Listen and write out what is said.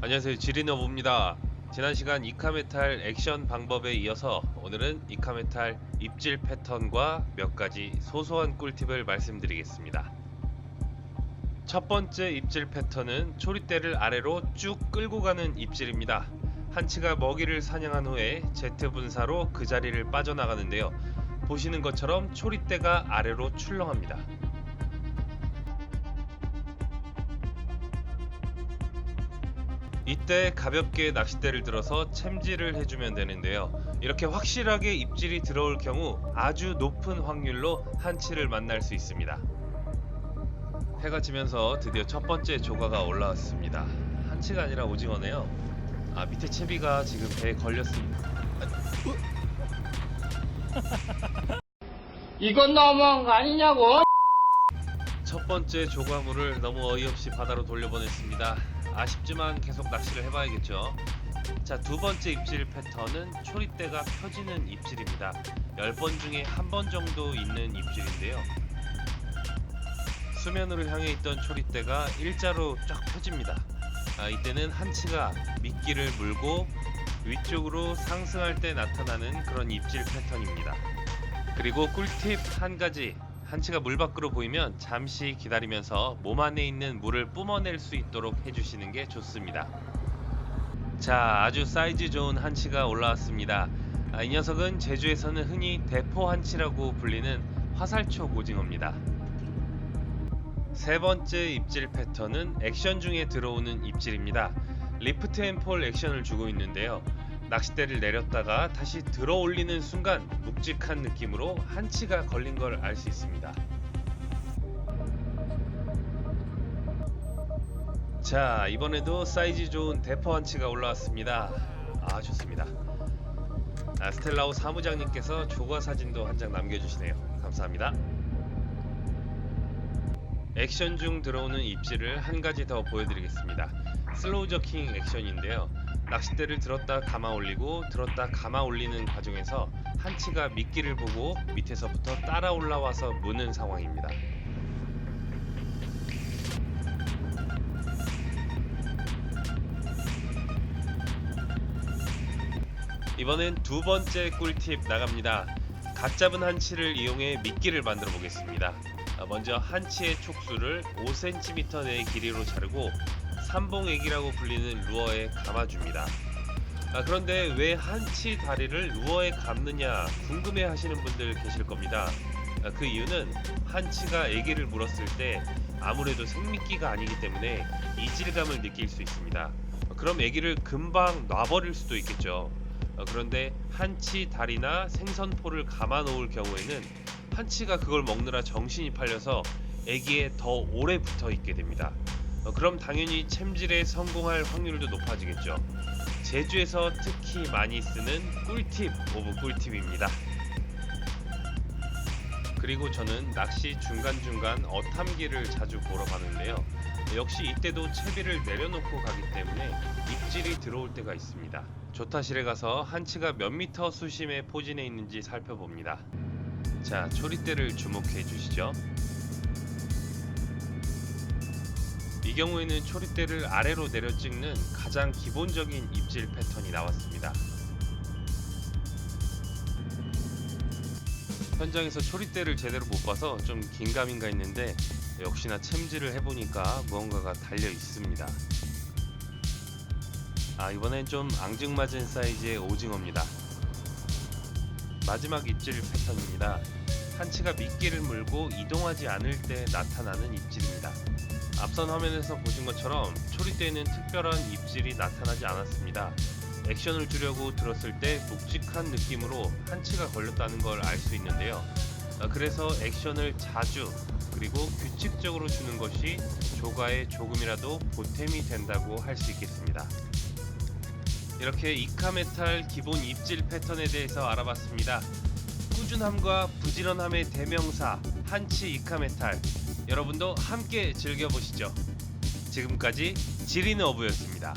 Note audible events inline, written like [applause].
안녕하세요. 지리너브입니다. 지난 시간 이카메탈 액션 방법에 이어서 오늘은 이카메탈 입질 패턴과 몇 가지 소소한 꿀팁을 말씀드리겠습니다. 첫 번째 입질 패턴은 초리대를 아래로 쭉 끌고 가는 입질입니다. 한치가 먹이를 사냥한 후에 제트 분사로 그 자리를 빠져나가는데요. 보시는 것처럼 초리대가 아래로 출렁합니다 이때 가볍게 낚싯대를 들어서 챔질을 해주면 되는데요. 이렇게 확실하게 입질이 들어올 경우 아주 높은 확률로 한치를 만날 수 있습니다. 해가 지면서 드디어 첫 번째 조가가 올라왔습니다. 한치가 아니라 오징어네요. 아 밑에 채비가 지금 배에 걸렸습니다. [laughs] 이건 너무한 거 아니냐고? 첫 번째 조과물을 너무 어이없이 바다로 돌려보냈습니다. 아쉽지만 계속 낚시를 해봐야겠죠. 자, 두 번째 입질 패턴은 초리대가 펴지는 입질입니다. 10번 중에 한 번 정도 있는 입질인데요. 수면으로 향해 있던 초리대가 일자로 쫙 펴집니다. 아, 이때는 한치가 미끼를 물고 위쪽으로 상승할 때 나타나는 그런 입질 패턴입니다. 그리고 꿀팁 한 가지 한치가 물 밖으로 보이면 잠시 기다리면서 몸 안에 있는 물을 뿜어낼 수 있도록 해주시는 게 좋습니다. 자, 아주 사이즈 좋은 한치가 올라왔습니다. 아, 이 녀석은 제주에서는 흔히 대포 한치라고 불리는 화살촉 오징어입니다. 세 번째 입질 패턴은 액션 중에 들어오는 입질입니다. 리프트 앤 폴 액션을 주고 있는데요. 낚싯대를 내렸다가 다시 들어 올리는 순간 묵직한 느낌으로 한치가 걸린 걸 알 수 있습니다. 자, 이번에도 사이즈 좋은 대포 한치가 올라왔습니다. 아, 좋습니다. 아, 스텔라오 사무장님께서 조과 사진도 한 장 남겨주시네요. 감사합니다. 액션 중 들어오는 입질을 한 가지 더 보여드리겠습니다. 슬로우 저킹 액션인데요. 낚싯대를 들었다 감아 올리고 들었다 감아 올리는 과정에서 한치가 미끼를 보고 밑에서부터 따라 올라와서 무는 상황입니다. 이번엔 두 번째 꿀팁 나갑니다. 각 잡은 한치를 이용해 미끼를 만들어 보겠습니다. 아, 먼저 한치의 촉수를 5cm 내의 길이로 자르고 삼봉액이라고 불리는 루어에 감아줍니다. 아, 그런데 왜 한치 다리를 루어에 감느냐 궁금해 하시는 분들 계실 겁니다. 아, 그 이유는 한치가 애기를 물었을 때 아무래도 생미끼가 아니기 때문에 이질감을 느낄 수 있습니다. 아, 그럼 애기를 금방 놔버릴 수도 있겠죠. 아, 그런데 한치 다리나 생선포를 감아 놓을 경우에는 한치가 그걸 먹느라 정신이 팔려서 애기에 더 오래 붙어 있게 됩니다. 어, 그럼 당연히 챔질에 성공할 확률도 높아지겠죠. 제주에서 특히 많이 쓰는 꿀팁 오브 꿀팁입니다. 그리고 저는 낚시 중간중간 어탐기를 자주 보러 가는데요. 역시 이때도 채비를 내려놓고 가기 때문에 입질이 들어올 때가 있습니다. 조타실에 가서 한치가 몇 미터 수심에 포진해 있는지 살펴봅니다. 자, 초리대를 주목해 주시죠. 이 경우에는 초리대를 아래로 내려 찍는 가장 기본적인 입질 패턴이 나왔습니다. 현장에서 초리대를 제대로 못 봐서 좀 긴가민가 했는데 역시나 챔질을 해보니까 무언가가 달려 있습니다. 아 이번엔 좀 앙증맞은 사이즈의 오징어입니다. 마지막 입질 패턴입니다. 한치가 미끼를 물고 이동하지 않을 때 나타나는 입질입니다. 앞선 화면에서 보신 것처럼 초리대에는 특별한 입질이 나타나지 않았습니다. 액션을 주려고 들었을 때 묵직한 느낌으로 한치가 걸렸다는 걸 알 수 있는데요. 아, 그래서 액션을 자주 그리고 규칙적으로 주는 것이 조가에 조금이라도 보탬이 된다고 할 수 있겠습니다. 이렇게 이카메탈 기본 입질 패턴에 대해서 알아봤습니다. 꾸준함과 부지런함의 대명사 한치 이카메탈 여러분도 함께 즐겨보시죠. 지금까지 지리는 어부였습니다.